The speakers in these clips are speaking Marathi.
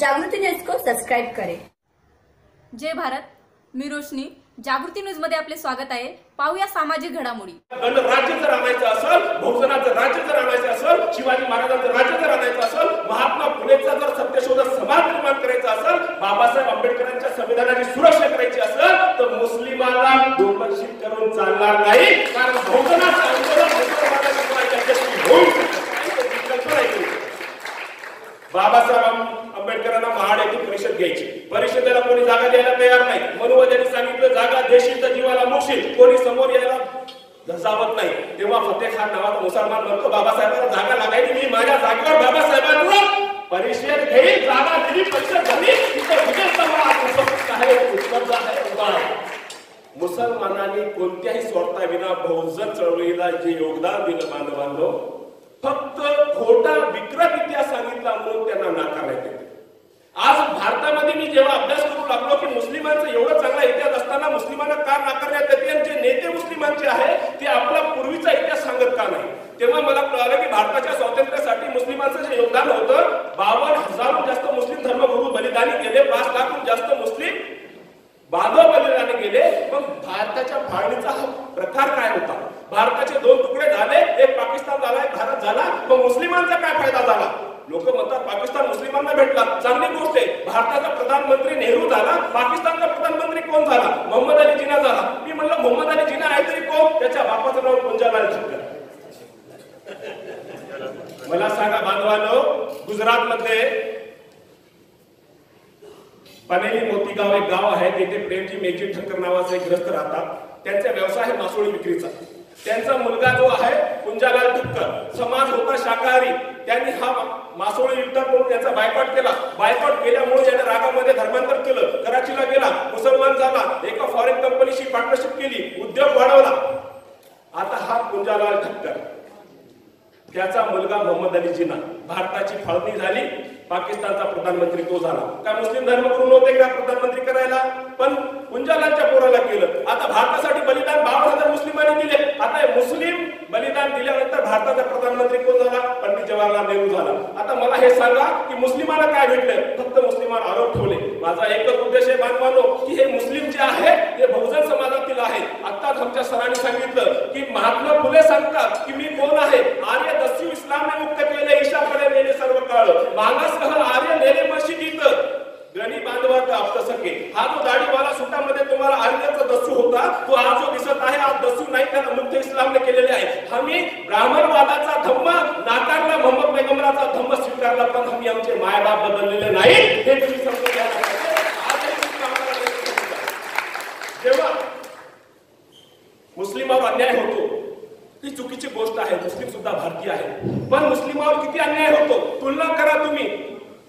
जागृति न्यूज को सब्सक्राइब करें। जय भारत मी रोशनी. जागृती न्यूजमध्ये आपले स्वागत आहे. पाहूया सामाजिक घडामोडी. राज्य जर आणायचं असेल बहुजनाचं राज्य जर आणायचं असेल शिवाजी महाराजांचं राज्य जर आणायचं असेल महात्मा फुलेचा जर सत्यशोधक समाज निर्माण करायचा असेल बाबासाहेब आंबेडकरांच्या संविधानाची सुरक्षा करायची असेल तर मुस्लिमांना दुर्लक्षित करून चालणार नाही कारण बहुजनाचं आंदोलन मुसलमानाशिवाय यशस्वी होऊ शकत नाही. तर ती कल्पना आहे. बाबासाहेब आं- आंबेडकरांना महाड येथे परिषद घ्यायची परिषदेला कोणी जागा द्यायला तयार नाही. म्हणून त्यांनी सांगितलं जागा देशील तर जीवाला मोक्षील कोणी समोर यायला धसावत नाही. तेव्हा फतेह खान नावाचा मुसलमान म्हणतो बाबासाहेबांना जागा लागायची मी माझ्या जागेवर बाबासाहेबांवर परिषद घेईल जागा दिली परिषद झाली. मुसलमानांनी कोणत्याही स्वार्थाविना बहुजन चळवळीला जे योगदान दिलं बांधवांनो फक्त खोटा विक्रम इतिहास सांगितला म्हणून त्यांना नाकारण्यात येते आज भारतामध्ये मी जेव्हा अभ्यास करू लागलो की मुस्लिमांचा एवढा चांगला इतिहास असताना मुस्लिमांना का नाकारण्यात येते आणि जे नेते मुस्लिमांचे आहे ते आपला पूर्वीचा इतिहास सांगत का नाही तेव्हा मला कळालं की भारताच्या स्वातंत्र्यासाठी मुस्लिमांचं जे योगदान होतं बावन्न हजारहून जास्त मुस्लिम धर्मगुरू बलिदानी केले पाच लाखहून जास्त मुस्लिम बांधव बलिदानी गेले मग भारताच्या फाळणीचा हा प्रकार काय होता? भारताचे दोन तुकडे झाले एक पाकिस्तान झाला एक भारत झाला. मग मुस्लिमांचा काय फायदा झाला? लोक म्हणतात पाकिस्तान मुस्लिमांना भेटला चांगली गोष्ट आहे भारताचा प्रधानमंत्री नेहरू झाला. पाकिस्तानचा प्रधानमंत्री कोण झाला? मोहम्मद अली जिना झाला. मी म्हणलं मोहम्मद अली जिना आहे तरी कोण? त्याच्या बापाचं नाव पुंजालाल मला सांगा बांधवानो गुजरात मध्ये पनेली मोतीगाव एक गाव आहे तिथे प्रेमजी मेघजी ठक्कर नावाचे एक ग्रस्त राहतात. त्यांचा व्यवसाय आहे मासोळी विक्रीचा. त्यांचा मुलगा जो आहे पुंजालाल ठक्कर. समाज होता शाकाहारी. त्यांनी हा मासोळी विकतात म्हणून त्याचा बायकॉट केला. बायकॉट केल्यामुळे याने रागामध्ये धर्मांतर केलं. कराचीला गेला मुसलमान झाला एका फॉरेन कंपनीशी पार्टनरशिप केली उद्योग वाढवला. आता हा पुंजालाल ठक्कर. त्याचा मुलगा मोहम्मद अली जिना. भारताची फाळणी झाली. पाकिस्तानचा प्रधानमंत्री तो झाला. काय मुस्लिम धर्मगुरू नव्हते का? प्रधानमंत्री करायला. पण पुंजालांच्या पोराला केलं. आता भारतासाठी बलिदान बावन हजार मुस्लिमांनी दिले. आता हे मुस्लिम बलिदान दिल्यानंतर भारताचा प्रधानमंत्री कोण झाला? पंडित जवाहरलाल नेहरू झाला. आता मला हे सांगा की मुस्लिमांना काय भेटले? फक्त मुस्लिमांना आरोप ठेवले. माझा एकच उद्देश आहे बांधवानो की हे मुस्लिम जे आहे ते बहुजन समाजातील आहे. आताच आमच्या सरांनी सांगितलं की महात्मा फुले सांगतात की मी कोण आहे? आर्य दस्यू इस्लामने मुक्त केले. काळ मागासह आर्य नेले गीत गणी बांधवाचा आपलं सके हा जो दाढीवाला सुटामध्ये तुम्हाला आर्याचा दस्यू होता तो आज जो दिसत आहे. आज दस्यू नाही त्याला मुक्त इस्लामने केलेले आहे. आम्ही ब्राह्मणवादाचा धम्म नाकारला मोहम्मद पैगंबराचा धम्म स्वीकारला पण आम्ही आमचे मायबाप बदललेले नाही. हे तुम्ही समजून घ्यायला तुम्ही समजून घ्या. जेव्हा मुस्लिमावर अन्याय होतो ही चुकीची गोष्ट आहे. मुस्लिम सुद्धा भारतीय आहे. पण मुस्लिमावर किती अन्याय होतो? तुलना करा तुम्ही.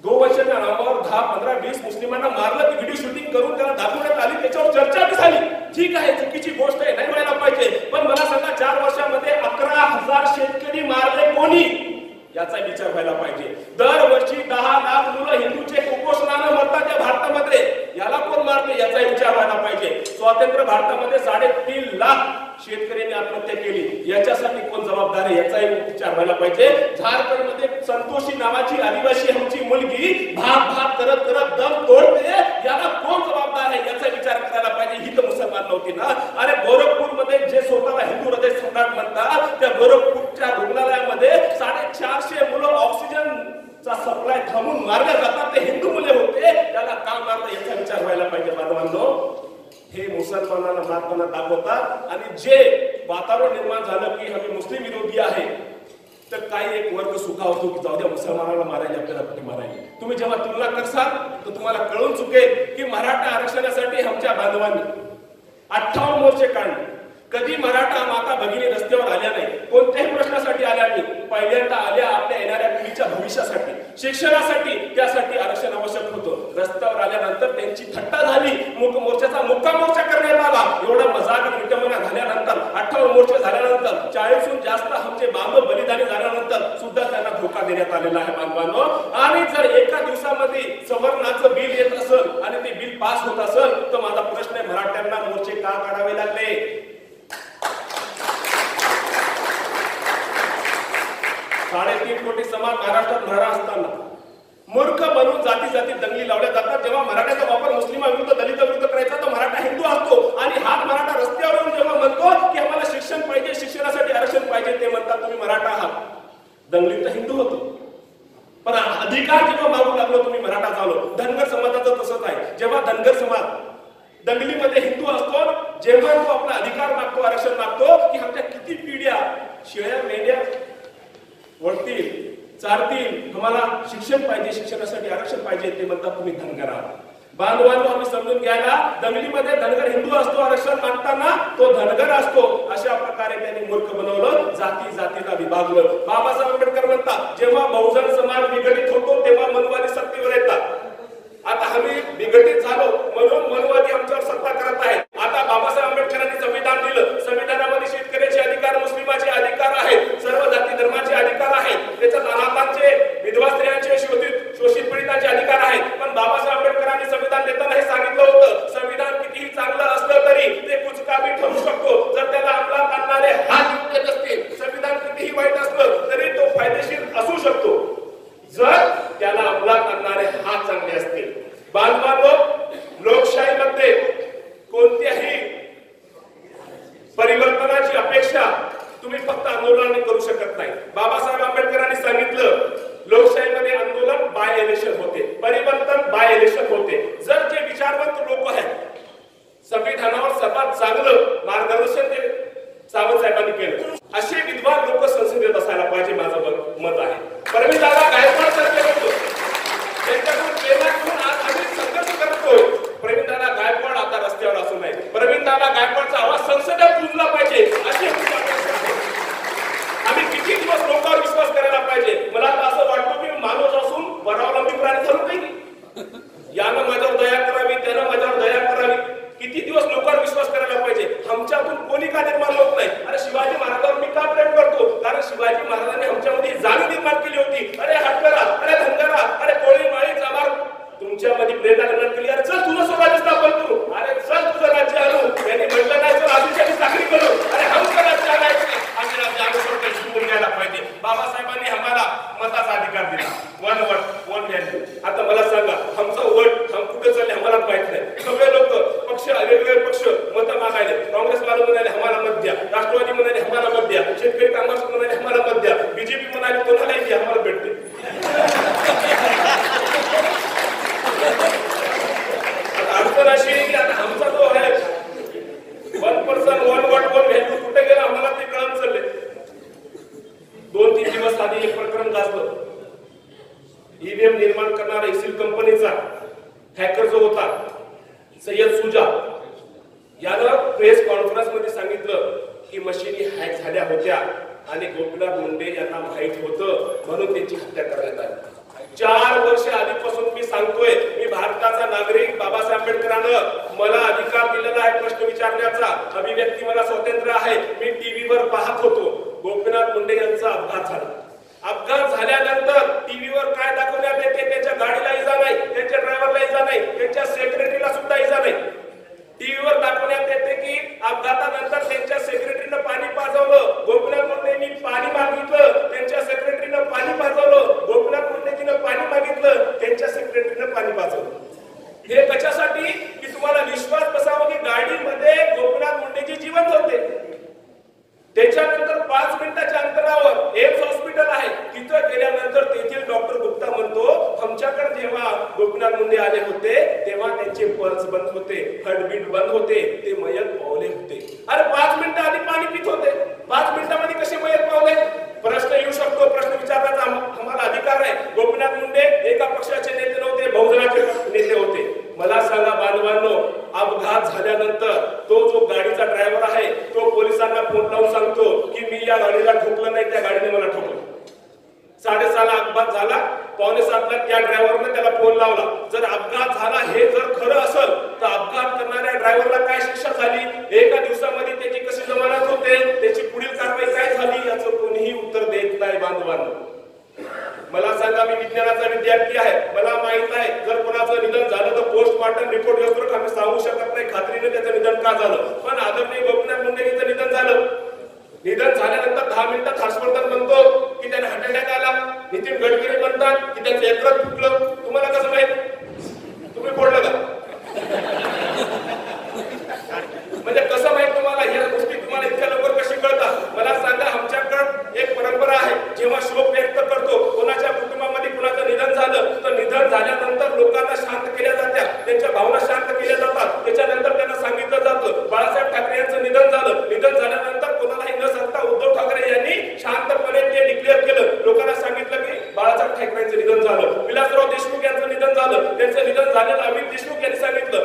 गोवंशाच्या नावावर दहा पंधरा वीस मुस्लिमांना मारलं ती व्हिडिओ शूटिंग करून त्याला दाखवण्यात आली त्याच्यावर चर्चा बी झाली. ठीक आहे चुकीची गोष्ट आहे नाही व्हायला पाहिजे. पण मला सांगा चार वर्षामध्ये अकरा हजार शेतकरी मारले कोणी? याचा विचार व्हायला पाहिजे. दरवर्षी दहा लाख मुलं हिंदूचे कुपोषणानं मरतात या भारतामध्ये. याला कोण मारते? याचा विचार व्हायला पाहिजे. स्वातंत्र्य भारतामध्ये साडेतीन लाख शेतकऱ्यांनी आत्महत्या केली. जबाबदार आहे याचाही विचार व्हायला पाहिजे. झारखंडमध्ये संतोषी नावाची आदिवासी आमची मुलगी भाग भाग करत करत दम तोडते. याला कोण जबाबदार आहे याचा विचार करायला पाहिजे. ही तर मुसलमान नव्हती ना. अरे गोरखपूरमध्ये जे स्वतःला हिंदू हृदय सम्राट म्हणतात त्या गोरखपूरच्या रुग्णालयामध्ये साडेचारशे मुलं ऑक्सिजन चा सप्लाय थांबून मारल्या जातात. ते हिंदू मुले होते. त्याला का मारलं याचा विचार व्हायला पाहिजे बांधवांनो हे मुसलमानांना मारताना दाखवतात. आणि जे वातावरण निर्माण झालं की आम्ही मुस्लिम विरोधी आहे तर काही एक वर्ग सुखा होतो की जाऊ द्या मुसलमानाला मारायला आपल्याला कुठे मारायला तुम्ही जेव्हा तुलना करसाल तर तुम्हाला कळून चुकेल की मराठा आरक्षणासाठी आमच्या बांधवांनी अठ्ठावन्न मोर्चे काढले. कधी मराठा माता भगिनी रस्त्यावर आल्या नाही कोणत्याही प्रश्नासाठी आल्या नाही पहिल्यांदा आल्या आपल्या येणाऱ्या पिढीच्या भविष्यासाठी शिक्षणासाठी त्यासाठी आरक्षण आवश्यक होतं. रस्त्यावर आल्यानंतर त्यांची थट्टा झाली मोर्चाचा मुक्का मोर्चा करण्यात आला. एवढा मजाक विटंबना झाल्यानंतर मोर्चा झाल्यानंतर चाळीसहून जास्त आमचे बांधव बलिदानी झाल्यानंतर सुद्धा त्यांना धोका देण्यात आलेला आहे बांधवांनो. आणि जर एका दिवसामध्ये सवर्णाचं बिल येत असेल आणि ते बिल पास होत असेल तर माझा प्रश्न आहे मराठ्यांना मोर्चे का काढावे लागले? साडेतीन कोटी समाज महाराष्ट्रात भरा असताना मूर्ख बनून जाती जाती दंगली लावल्या जातात. जेव्हा मराठ्याचा वापर मुस्लिमांविरुद्ध दलिताविरुद्ध करायचा मराठा हिंदू असतो आणि हाच मराठा रस्त्यावरून जेव्हा म्हणतो की आम्हाला शिक्षण पाहिजे शिक्षणासाठी आरक्षण पाहिजे ते म्हणतात तुम्ही मराठा आहात. दंगलीत तर हिंदू होतो. पण अधिकार जेव्हा मागू लागलो तुम्ही मराठा झालो धनगर समाजाचं तसंच आहे. जेव्हा धनगर समाज दंगलीमध्ये हिंदू असतो जेव्हा तो आपला अधिकार मागतो आरक्षण मागतो की आमच्या किती पिढ्या शेळ्या मेंढ्या वळतील चारतील आम्हाला शिक्षण पाहिजे शिक्षणासाठी आरक्षण पाहिजे ते म्हणतात तुम्ही धनगर आहात. बांधवांनो आम्ही समजून घ्यायला दंगलीमध्ये धनगर हिंदू असतो आरक्षण मागताना तो धनगर असतो अशा प्रकारे त्यांनी मूर्ख बनवलं जाती जातीला विभागलं. बाबासाहेब आंबेडकर म्हणतात जेव्हा बहुजन समाज विघटित होतो तेव्हा मनवादी सत्तेवर येतात. आता आम्ही विघटित झालो म्हणून मनवादी आमच्यावर सत्ता करत आहेत आता बाबासाहेब आंबेडकरांनी संविधान दिलं संविधानामध्ये शेतकऱ्याचे अधिकार मुस्लिमाचे अधिकार आहेत सर्व जाती धर्माचे अधिकार आहेत त्याच्यात अनाथांचे विधवा स्त्रियांचे शोषित शोषित पीडितांचे अधिकार आहेत पण बाबासाहेब आंबेडकरांनी संविधान देताना हे सांगितलं होतं संविधान कितीही चांगलं असलं तरी ते कुचकामी ठरू शकतो जर त्याला अंमलात आणणारे हात येत असतील संविधान कितीही वाईट असलं तरी तो फायदेशीर असू शकतो जर त्याला अंमलात आणणारे हात चांगले असतील बांधवांनो लोकशाहीमध्ये कोणत्याही परिवर्तनाची अपेक्षा तुम्ही फक्त आंदोलनाने करू शकत नाही. बाबासाहेब आंबेडकरांनी सांगितलं लोकशाहीमध्ये आंदोलन बाय इलेक्शन होते. परिवर्तन बाय इलेक्शन होते. जर जे विचारवंत लोक आहेत संविधानावर सर्वात चांगलं मार्गदर्शन ते सावंत साहेबांनी केलं असे विद्वान लोक संसदेत असायला पाहिजे माझं मत- मत आहे परमिताला गायकवाड सारखे लोक त्यांच्याकडून प्रेरणा घेऊन आज आम्ही संघर्ष करतोय प्रवीणदादा गायकवाड आता रस्त्यावर असू नये प्रवीणदादा गायकवाडचा आवाज संसदेत गुंजला पाहिजे अशी आमची अपेक्षा आहे. आम्ही किती दिवस लोकांवर विश्वास करायला पाहिजे मला तर असं वाटतं की मी माणूस असून परावलंबी प्राणी झालो नाही यानं माझ्यावर दया करावी त्यानं माझ्यावर दया करावी किती दिवस लोकांवर विश्वास करायला पाहिजे आमच्यातून कोणी का निर्माण होत नाही अरे शिवाजी महाराजांवर मी का प्रेम करतो कारण शिवाजी महाराजांनी आमच्यामध्ये ही जाणीव निर्माण केली होती अरे हटकरा अरे धनगरा अरे कोळी माळी चामार केली अरे चल तुझं स्वराज्य स्थापन करू. अरे चल तुझं राज्य आणू. त्यांनी म्हटलं नाही आदिशाची चाकरी करू. अरे राज्य आम्ही राज्य आणू शिकून घ्यायला पाहिजे. बाबासाहेबांनी आम्हाला मताचा अधिकार दिला. वन वट वन व्हॅल्यू आता मला सांगा आमचं वट हम कुठे चालले आम्हाला माहीत नाही. सगळे लोक पक्ष वेगवेगळे पक्ष मत मागायले. काँग्रेस वाले म्हणाले आम्हाला मत द्या राष्ट्रवादी म्हणाले आम्हाला मत द्या शेतकरी कामगार म्हणाले आम्हाला मत द्या बीजेपी म्हणाले कोणालाही द्या आम्हाला भेटते आता अडचण अशी आहे की आता आमचा जो आहे one person one vote one value कुठे गेला आम्हाला ते कळून चालले दोन तीन दिवस आधी एक प्रकरण गाजलं ईव्हीएम निर्माण करणारा एक्सिल कंपनीचा हॅकर जो होता सय्यद सुजा यानं प्रेस कॉन्फरन्समध्ये सांगितलं की मशिनी हॅक झाल्या होत्या आणि गोपीनाथ मुंडे यांना माहीत होतं म्हणून त्यांची हत्या करण्यात आली. चार वर्ष आधीपासून मी सांगतोय मी भारताचा नागरिक बाबासाहेब आंबेडकरानं मला अधिकार दिलेला आहे प्रश्न विचारण्याचा. अभिव्यक्ती मला स्वातंत्र्य आहे. मी टीव्हीवर पाहत होतो. गोपीनाथ मुंडे यांचा अपघात झाला. अपघात झाल्यानंतर टीव्हीवर काय दाखवण्यात येते त्यांच्या गाडीला इजा नाही त्यांच्या ड्रायव्हरला इजा नाही त्यांच्या सेक्रेटरीला सुद्धा इजा नाही. टीव्हीवर दाखवण्यात येते की अपघातानंतर त्यांच्या सेक्रेटरीनं पाणी पाजवलं. गोपीनाथ मुंडेंनी पाणी मागितलं त्यांच्या सेक्रेटरीनं पाणी पाजवलं गोपीनाथ मुंडेजीनं पाणी मागितलं त्यांच्या सेक्रेटरीनं पाणी पाजवलं हे कशासाठी की तुम्हाला विश्वास बसावा की गाडीमध्ये गोपीनाथ मुंडेजी जिवंत होते त्याच्यानंतर पाच मिनिटाच्या अंतरावर एम्स हॉस्पिटल आहे तिथं गेल्यानंतर तेथील डॉक्टर गुप्ता म्हणतो आमच्याकडे जेव्हा गोपीनाथ मुंडे आले होते तेव्हा त्यांचे पल्स बंद होते हार्टबीट बंद होते ते मयत पावले होते. अरे पाच मिनिटं आधी पाणी पित होते. पाच मिनिटामध्ये कसे मयत पावले? प्रश्न येऊ शकतो प्रश्न विचारण्याचा आम्हाला अधिकार आहे. गोपीनाथ मुंडे एका पक्षाचे नेते नव्हते बहुजनाचे नेते होते. मला सांगा बांधवांनो अपघात झाल्यानंतर तो जो गाडीचा ड्रायव्हर आहे तो पोलिसांना फोन लावून सांगतो की मी या गाडीला ठोकलं नाही त्या गाडीने मला ठोकलं. साडेसहाला अपघात झाला. पावणे सातला त्या ड्रायव्हरने त्याला फोन लावला. जर अपघात झाला हे जर खरं असेल तर अपघात करणाऱ्या ड्रायव्हरला काय शिक्षा झाली एका दिवसामध्ये त्याची कशी जमानत होते त्याची पुढील कारवाई काय झाली याचं कोणीही उत्तर देत नाही बांधवांना मला सांगा मी विज्ञानाचा विद्यार्थी आहे. मला माहीत आहे जर कोणाचं निधन झालं तर पोस्टमॉर्टम रिपोर्ट येतो आम्ही सांगू शकत नाही. खात्रीने त्याचं निधन का झालं? पण आदरणीय गोपीनाथ मुंडेचं निधन झालं. निधन झाल्यानंतर दहा मिनिटात हर्षवर्धन म्हणतो की त्याने हार्ट अटॅक आला. नितीन गडकरी म्हणतात की त्यांचं एकरच फुटलं. तुम्हाला कसं माहिती तुम्ही फोडलं का म्हणजे कसं माहीत तुम्हाला ह्या गोष्टी तुम्हाला इतक्या लवकर कशी कळतात मला सांगा आमच्याकडे एक परंपरा आहे जेव्हा शोक व्यक्त करतो कोणाच्या कुटुंबामध्ये कुणाचं निधन झालं तर निधन झाल्यानंतर लोकांना शांत केल्या जात्या त्यांच्या भावना शांत केल्या जातात त्याच्यानंतर त्यांना सांगितलं जातं बाळासाहेब ठाकरे यांचं निधन झालं निधन झाल्यानंतर कोणालाही न सांगता उद्धव ठाकरे यांनी शांतपणे ते डिक्लेअर केलं लोकांना सांगितलं की बाळासाहेब ठाकरेंचं निधन झालं विलासराव देशमुख यांचं झालं. त्यांचं निधन झालेलं अमित देशमुख यांनी सांगितलं.